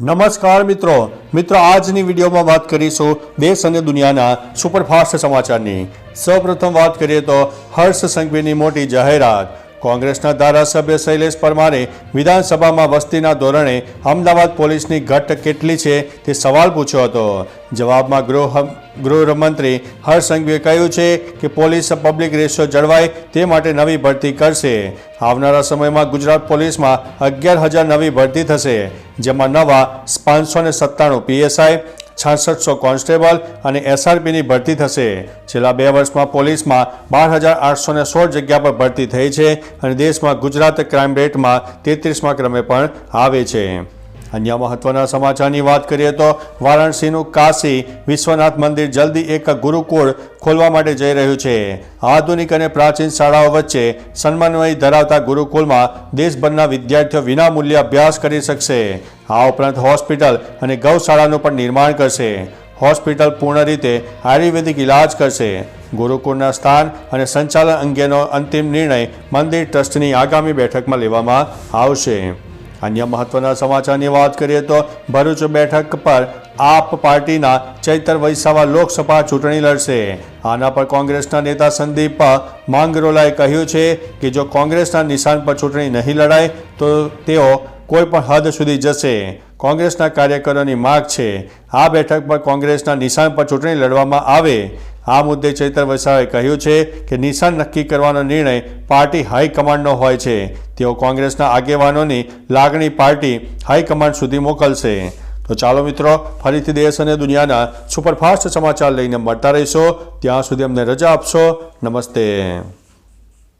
નમસ્કાર મિત્રો. મિત્રો, આજની વિડીયોમાં વાત કરીશું દેશ અને દુનિયાના સુપરફાસ્ટ સમાચારની. સૌપ્રથમ વાત કરીએ તો હર્ષ સંઘવીની મોટી જાહેરાત. કોંગ્રેસના ધારાસભ્ય શૈલેષ પરમારે વિધાનસભામાં વસ્તીના ધોરણે અમદાવાદ પોલીસની ઘટ કેટલી છે તે સવાલ પૂછ્યો હતો. જવાબમાં ગૃહ ગૃહમંત્રી હર્ષ કહ્યું છે કે પોલીસ પબ્લિક રેશિયો જળવાય તે માટે નવી ભરતી કરશે. આવનારા સમયમાં ગુજરાત પોલીસમાં અગિયાર હજાર નવી ભરતી થશે, જેમાં નવા પાંચસો ને સત્તાણું પીએસઆઈ છાસઠસો કોન્સ્ટેબલ અને એસઆરપીની ભરતી થશે. છેલ્લા બે વર્ષમાં પોલીસમાં બાર હજાર આઠસો ને સોળ જગ્યા પર ભરતી થઈ છે અને દેશમાં ગુજરાત ક્રાઇમ રેટમાં તેત્રીસમાં ક્રમે પણ આવે છે. અન્ય મહત્વના સમાચારની વાત કરીએ તો વારાણસીનું કાશી વિશ્વનાથ મંદિર જલ્દી એક ગુરુકુળ ખોલવા માટે જઈ રહ્યું છે. આધુનિક અને પ્રાચીન શાળાઓ વચ્ચે સન્માનવય ધરાવતા ગુરુકુળમાં દેશભરના વિદ્યાર્થીઓ વિનામૂલ્યે અભ્યાસ કરી શકશે. આ ઉપરાંત હોસ્પિટલ અને ગૌશાળાનું પણ નિર્માણ કરશે. હોસ્પિટલ પૂર્ણ રીતે આયુર્વેદિક ઇલાજ કરશે. ગુરુકુળના સ્થાન અને સંચાલન અંગેનો અંતિમ નિર્ણય મંદિર ટ્રસ્ટની આગામી બેઠકમાં લેવામાં આવશે. અન્ય મહત્વના સમાચારની વાત કરીએ તો ભરૂચ બેઠક પર આપ પાર્ટીના ચૈતર વૈસાવા લોકસભા ચૂંટણી લડશે. આના પર કોંગ્રેસના નેતા સંદીપ માંગરોલાએ કહ્યું છે કે જો કોંગ્રેસના નિશાન પર ચૂંટણી નહીં લડાય, તો તેઓ કોઈ પણ હદ સુધી જશે. કોંગ્રેસના કાર્યકરોની માગ છે. આ બેઠક પર કોંગ્રેસના નિશાન પર ચૂંટણી લડવામાં આવે. આ મુદ્દે ચૈતર વસાવાએ કહ્યું છે કે નિશાન નક્કી કરવાનો નિર્ણય પાર્ટી હાઈકમાન્ડનો હોય છે. તેઓ કોંગ્રેસના આગેવાનોની લાગણી પાર્ટી હાઈકમાન્ડ સુધી મોકલશે. તો ચાલો મિત્રો, ફરીથી દેશ અને દુનિયાના સુપરફાસ્ટ સમાચાર લઈને મળતા રહીશો. ત્યાં સુધી અમને રજા આપશો. નમસ્તે.